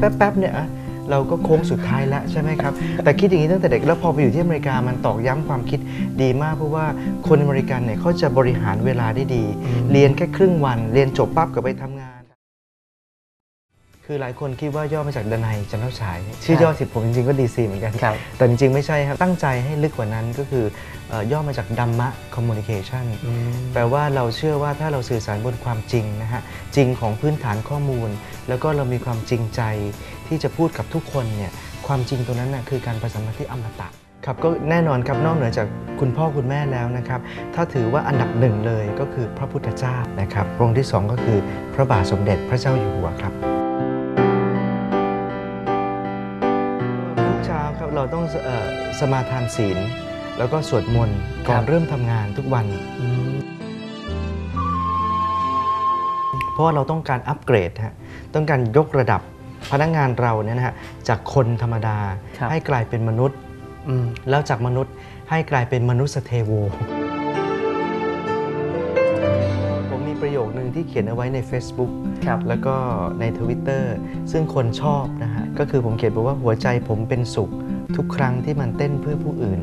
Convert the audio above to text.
ป๊บๆเนี่ยอะเราก็โค้งสุดท้ายแล้วใช่ไหมครับ แต่คิดอย่างนี้ตั้งแต่เด็กแล้วพอไปอยู่ที่อเมริกามันตอกย้ำความคิดดีมากเพราะว่าคนอเมริกันเนี่ยเขาจะบริหารเวลาได้ดี เรียนแค่ครึ่งวัน เรียนจบปั๊บก็ไปทำงาน คือหลายคนคิดว่าย่อมาจากดนัยจันทฉาย ชื่อย่อสิทธิ์ผมจริงๆก็ดีซีเหมือนกันครับแต่จริงๆ ไม่ใช่ครับ ตั้งใจให้ลึกกว่านั้นก็คือเอ่อย่อมาจากดัมมะคอมมูนิเคชันแปลว่าเราเชื่อว่าถ้าเราสื่อสารบนความจริงนะฮะ จริงของพื้นฐานข้อมูล แล้วก็เรามีความจริงใจที่จะพูดกับทุกคนเนี่ยความจริงตรงนั้นนะคือการประสานมาที่อมตะครับก็แน่นอนครับนอกเหนือจากคุณพ่อคุณแม่แล้วนะครับถ้าถือว่าอันดับหนึ่งเลยก็คือพระพุทธเจ้านะครับพระองค์ที่สองก็คือพระบาทสมเด็จพระเจ้าอยู่หัวครับ เช้าครับเราต้องเออสมาทานศีล แล้วก็สวดมนต์ก่อครันบเริ่มทำงานทุกวัน เพราะว่าเราต้องการอัปเกรดฮะต้องการยกระดับพนักงานเราเนี่ยนะฮะจากคนธรรมดาครับ ให้กลายเป็นมนุษย์ อืม แล้วจากมนุษย์ให้กลายเป็นมนุษย์เทโว ผมมีประโยคนึงที่เขียนเอาไว้ใน Facebook ครับ แล้วก็ใน Twitter ซึ่งคนชอบนะฮะ ก็คือผมเขียนบอกว่าหัวใจผมเป็นสุข ทุกครั้งที่มันเต้นเพื่อผู้อื่น